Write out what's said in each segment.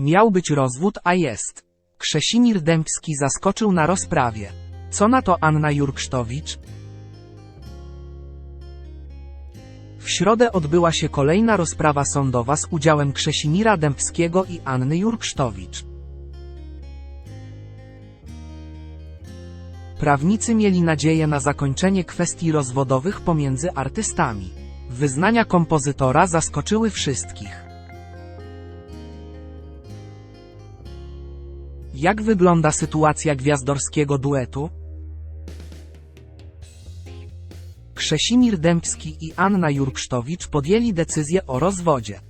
Miał być rozwód, a jest. Krzesimir Dębski zaskoczył na rozprawie. Co na to Anna Jurksztowicz? W środę odbyła się kolejna rozprawa sądowa z udziałem Krzesimira Dębskiego i Anny Jurksztowicz. Prawnicy mieli nadzieję na zakończenie kwestii rozwodowych pomiędzy artystami. Wyznania kompozytora zaskoczyły wszystkich. Jak wygląda sytuacja gwiazdorskiego duetu? Krzesimir Dębski i Anna Jurksztowicz podjęli decyzję o rozwodzie.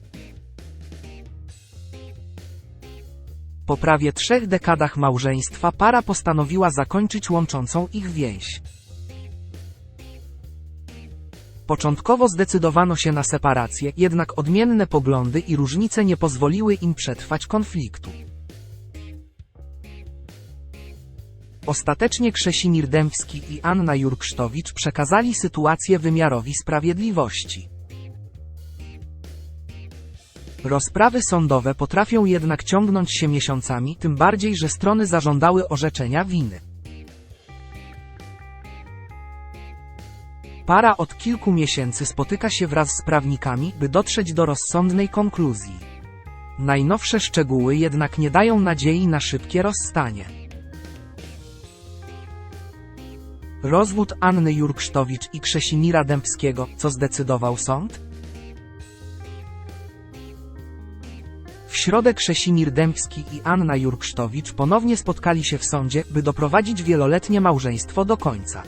Po prawie trzech dekadach małżeństwa para postanowiła zakończyć łączącą ich więź. Początkowo zdecydowano się na separację, jednak odmienne poglądy i różnice nie pozwoliły im przetrwać konfliktu. Ostatecznie Krzesimir Dębski i Anna Jurksztowicz przekazali sytuację wymiarowi sprawiedliwości. Rozprawy sądowe potrafią jednak ciągnąć się miesiącami, tym bardziej, że strony zażądały orzeczenia winy. Para od kilku miesięcy spotyka się wraz z prawnikami, by dotrzeć do rozsądnej konkluzji. Najnowsze szczegóły jednak nie dają nadziei na szybkie rozstanie. Rozwód Anny Jurksztowicz i Krzesimira Dębskiego, co zdecydował sąd? W środę Krzesimir Dębski i Anna Jurksztowicz ponownie spotkali się w sądzie, by doprowadzić wieloletnie małżeństwo do końca.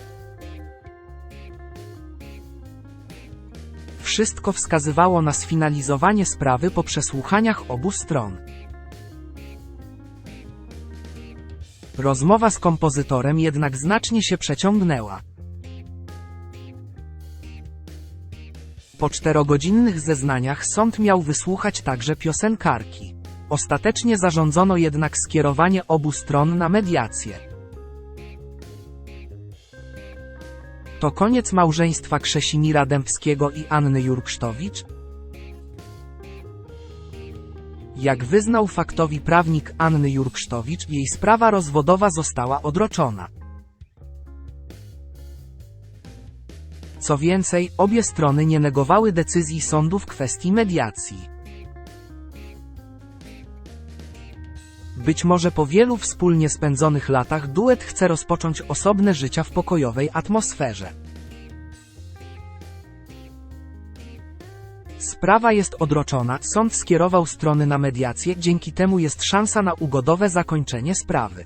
Wszystko wskazywało na sfinalizowanie sprawy po przesłuchaniach obu stron. Rozmowa z kompozytorem jednak znacznie się przeciągnęła. Po czterogodzinnych zeznaniach sąd miał wysłuchać także piosenkarki. Ostatecznie zarządzono jednak skierowanie obu stron na mediację. To koniec małżeństwa Krzesimira Dębskiego i Anny Jurksztowicz? Jak wyznał faktowi prawnik Anny Jurksztowicz, jej sprawa rozwodowa została odroczona. Co więcej, obie strony nie negowały decyzji sądu w kwestii mediacji. Być może po wielu wspólnie spędzonych latach duet chce rozpocząć osobne życia w pokojowej atmosferze. Sprawa jest odroczona, sąd skierował strony na mediację, dzięki temu jest szansa na ugodowe zakończenie sprawy.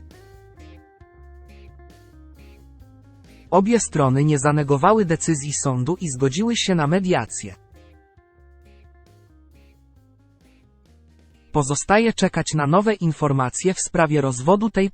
Obie strony nie zanegowały decyzji sądu i zgodziły się na mediację. Pozostaje czekać na nowe informacje w sprawie rozwodu tej